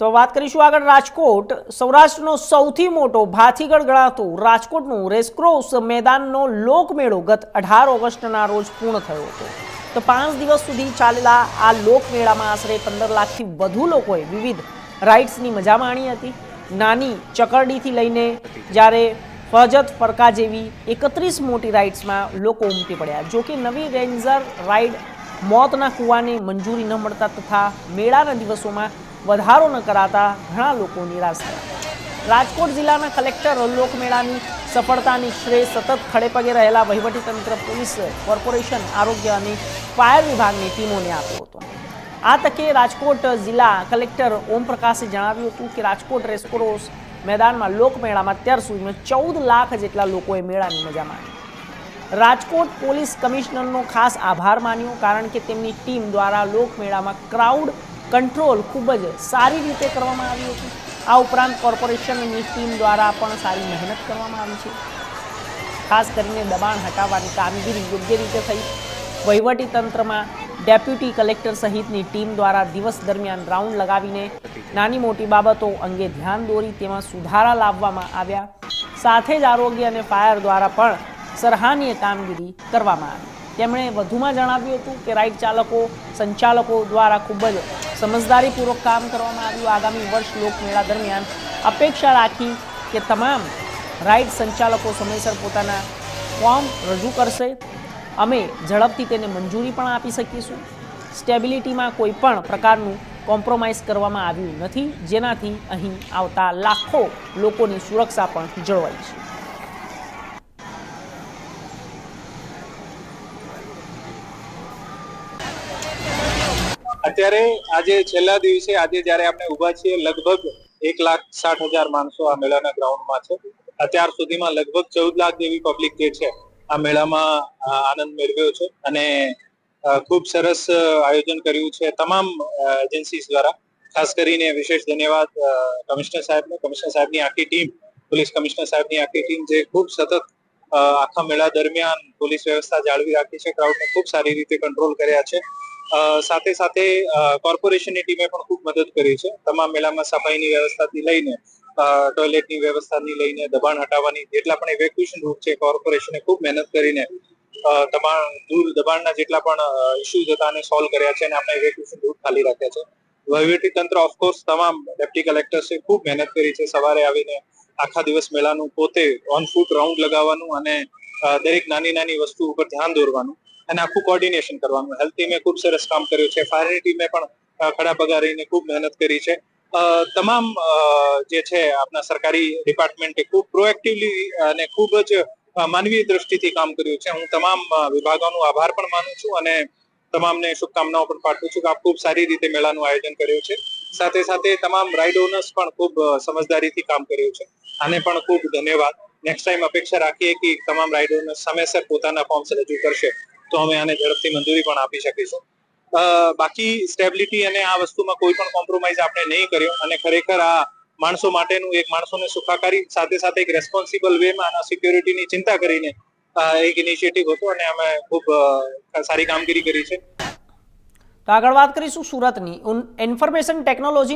તો વાત કરીશું આગળ રાજકોટ. સૌરાષ્ટ્રનો સૌથી મોટો ભાથીગઢ ગણાતો રાજકોટનું રેસક્રોસ મેદાનનો લોકમેળો ગત અઢાર ઓગસ્ટના રોજ પૂર્ણ થયો હતો. તો પાંચ દિવસ સુધી ચાલેલા આ લોકમેળામાં આશરે પંદર લાખથી વધુ લોકોએ વિવિધ રાઇડ્સની મજા માણી હતી. નાની ચકરડીથી લઈને જ્યારે ફજત ફરકા જેવી એકત્રીસ મોટી રાઇડ્સમાં લોકો ઉમટી પડ્યા. જોકે નવી રેન્જર રાઇડ મોતના કૂવાને મંજૂરી ન મળતા તથા મેળાના દિવસોમાં વધારો ન કરાતા ઘણા લોકો નિરાશ થયા. રાજકોટ જિલ્લાના કલેક્ટર લોકમેળાની સફળતાની શ્રેય સતત ખડેપગે રહેલા વહીવટીતંત્ર પોલીસ કોર્પોરેશન, આરોગ્ય અને ફાયર વિભાગની ટીમોને આપ્યો હતો. આ તકે રાજકોટ જિલ્લા કલેક્ટર ઓમપ્રકાશે જણાવ્યું હતું કે રાજકોટ રેસકોર્સ મેદાનમાં લોકમેળામાં અત્યાર સુધીમાં ચૌદ લાખ જેટલા લોકોએ મેળાની મજા માણી. રાજકોટ પોલીસ કમિશનરનો ખાસ આભાર માન્યો કારણ કે તેમની ટીમ દ્વારા લોકમેળામાં ક્રાઉડ કંટ્રોલ ખૂબ જ સારી રીતે કરવામાં આવ્યું હતી આ ઉપરાંત કોર્પોરેશનની ટીમ દ્વારા પણ સારી મહેનત કરવામાં આવી છે. ખાસ કરીને દબાણ હટાવવાની કામગીરી યોગ્ય રીતે થઈ. વહીવટી તંત્રમાં ડેપ્યુટી કલેક્ટર સહિતની ટીમ દ્વારા દિવસ દરમિયાન રાઉન્ડ લગાવીને નાની મોટી બાબતો અંગે ધ્યાન દોરી તેમાં સુધારા લાવવામાં આવ્યા. સાથે જ આરોગ્ય અને ફાયર દ્વારા પણ સરાહનીય કામગીરી કરવામાં આવી. તેમણે વધુમાં જણાવ્યું હતું કે રાઇડ ચાલકો, સંચાલકો દ્વારા ખૂબ જ સમજદારીપૂર્વક કામ કરવામાં આવ્યું. આગામી વર્ષ લોકમેળા દરમિયાન અપેક્ષા રાખી કે તમામ રાઇડ સંચાલકો સમયસર પોતાના ફોર્મ રજૂ કરશે. અમે ઝડપથી તેને મંજૂરી પણ આપી શકીશું. સ્ટેબિલિટીમાં કોઈ પણ પ્રકારનું કોમ્પ્રોમાઇઝ કરવામાં આવ્યું નથી. જેનાથી અહીં આવતા લાખો લોકોની સુરક્ષા પણ જળવાઈ છે. અત્યારે આજે છેલ્લા દિવસે આજે જ્યારે આપણે ઊભા છીએ, લગભગ એક લાખ સાઠ હજાર માણસો આ મેળાના ગ્રાઉન્ડમાં છે. અત્યાર સુધીમાં લગભગ ચૌદ લાખ જેવી પબ્લિક જે છે, આ મેળામાં આનંદ મેળવ્યો છે અને ખૂબ સરસ આયોજન કર્યું છે તમામ એજન્સીસ દ્વારા. ખાસ કરીને વિશેષ ધન્યવાદ કમિશનર સાહેબને. કમિશનર સાહેબની આખી ટીમ, પોલીસ કમિશનર સાહેબની આખી ટીમ જે ખૂબ સતત આખા મેળા દરમિયાન પોલીસ વ્યવસ્થા જાળવી રાખી છે. ક્રાઉડને ખૂબ સારી રીતે કંટ્રોલ કર્યા છે. સાથે સાથે કોર્પોરેશનની ટીમે પણ ખૂબ મદદ કરી છે. તમામ મેળામાં સફાઈની વ્યવસ્થાથી લઈને ટોયલેટની વ્યવસ્થાથી લઈને, દબાણ હટાવવાની જેટલા પણ ઇવેક્યુએશન રૂટ છે, કોર્પોરેશને ખૂબ મહેનત કરીને તમામ દૂર દબાણના જેટલા પણ ઇસ્યુઝ હતા એને સોલ્વ કર્યા છે અને આપણે ઇવેક્યુએશન રૂટ ખાલી રાખ્યા છે. વહીવટી તંત્ર ઓફકોર્સ તમામ ડેપ્ટી કલેક્ટર્સે ખૂબ મહેનત કરી છે. સવારે આવીને આખા દિવસ મેળાનું પોતે ઓન ફૂટ રાઉન્ડ લગાવવાનું અને દરેક નાની નાની વસ્તુ ઉપર ધ્યાન દોરવાનું. અને આખું કોર્ડિનેશન કરવાનું. હેલ્થ ટીમે ખૂબ સરસ કામ કર્યું છે. ફાયર ટીમે પણ ખડા પગાર રહીને ખૂબ મહેનત કરી છે. તમામ જે છે આપણા સરકારી ડિપાર્ટમેન્ટે ખૂબ પ્રોએક્ટિવલી અને ખૂબ જ માનવીય દ્રષ્ટિથી કામ કર્યું છે. હું તમામ વિભાગોનો આભાર પણ માનું છું અને તમામને શુભકામનાઓ પણ પાઠવું છું કે આપ ખૂબ સારી રીતે મેળાનું આયોજન કર્યું છે. સાથે સાથે તમામ રાઇડ ઓનર્સ પણ ખૂબ સમજદારીથી કામ કર્યું છે. આને પણ ખૂબ ધન્યવાદ. નેક્સ્ટ ટાઈમ અપેક્ષા રાખીએ કે તમામ રાઇડ ઓનર્સ સમયસર પોતાના ફોર્મ્સ રજૂ કરશે. તો અમે આને ઝડપથી મંજૂરી પણ આપી શકીશું. બાકી સ્ટેબિલિટી અને આ વસ્તુમાં કોઈ પણ કોમ્પ્રોમાઇઝ આપણે નહીં કર્યો અને ખરેખર આ માણસો માટેનું એક માણસોને સુખાકારી સાથે સાથે એક રેસ્પોન્સિબલ વેમાં આના સિક્યોરિટીની ચિંતા કરીને એક ઇનિશિયેટિવ હતો અને અમે ખૂબ સારી કામગીરી કરી છે. તો આગળ વાત કરીશું સુરતની. ઇન્ફોર્મેશન ટેકનોલોજીના